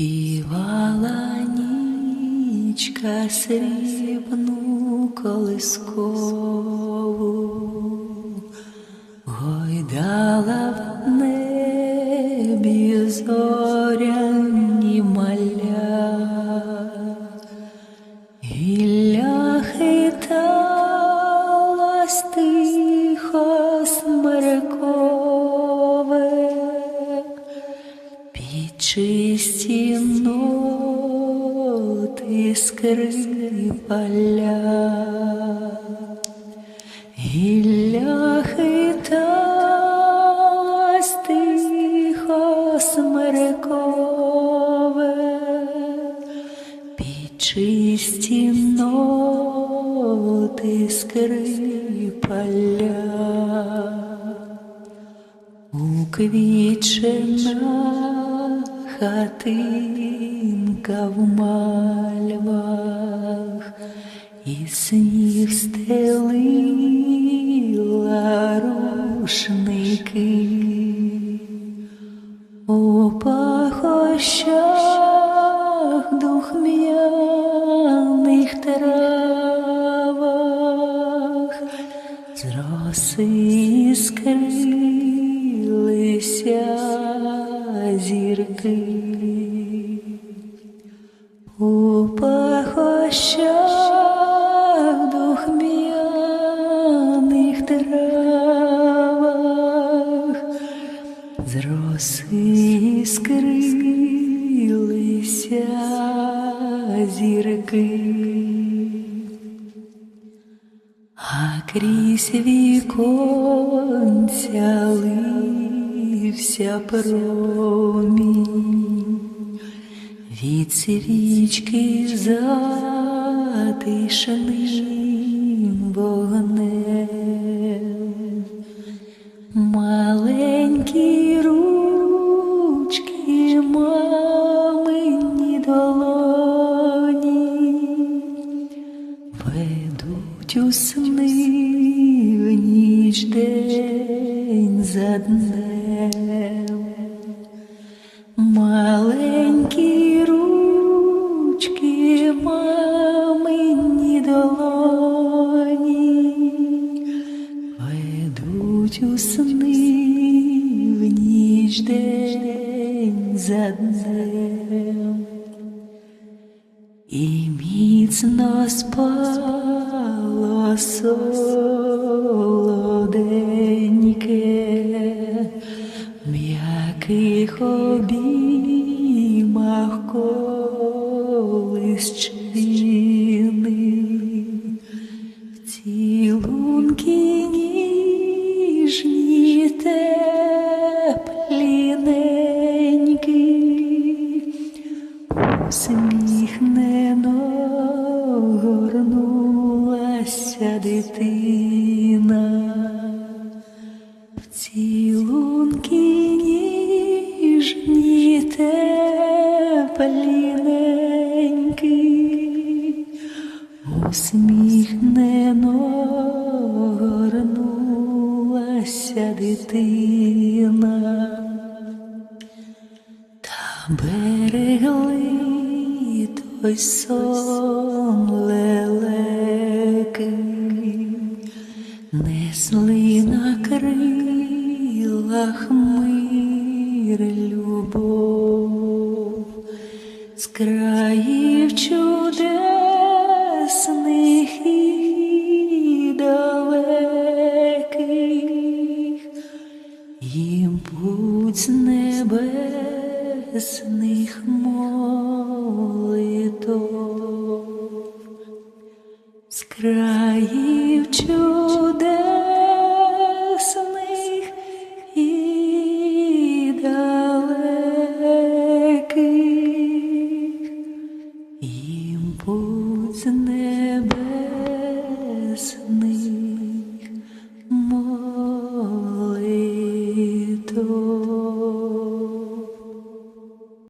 Співала нічка срібну колискову, чисті ноти скрипаля, гілля хиталась тихо смерекове, під чисті ноти скрипаля. Уквічена хатинка в мальвах, і сніг стелила рушники, у пахощах духмяних травах з роси іскрилися зірки. У пахощах духмяних травах з роси скрилися зірки, а крізь віконця лився промінь від свічки затишним вогнем. Маленькі ручки мамині долоні ведуть у сни в ніч день за днем. Сни в ніч день за днем. І міцно спало солоденьке, м'яких обіймах колисчини, в цілунки ніжні теплі усміхнено горнулася дитина, в цілунки ніжні теплі неньки, усміхнено горнулася дитина та берегли той сон лелеки, несли на крилах мир любов, з країв чудесних їм путь небесних молитов, з країв чудесних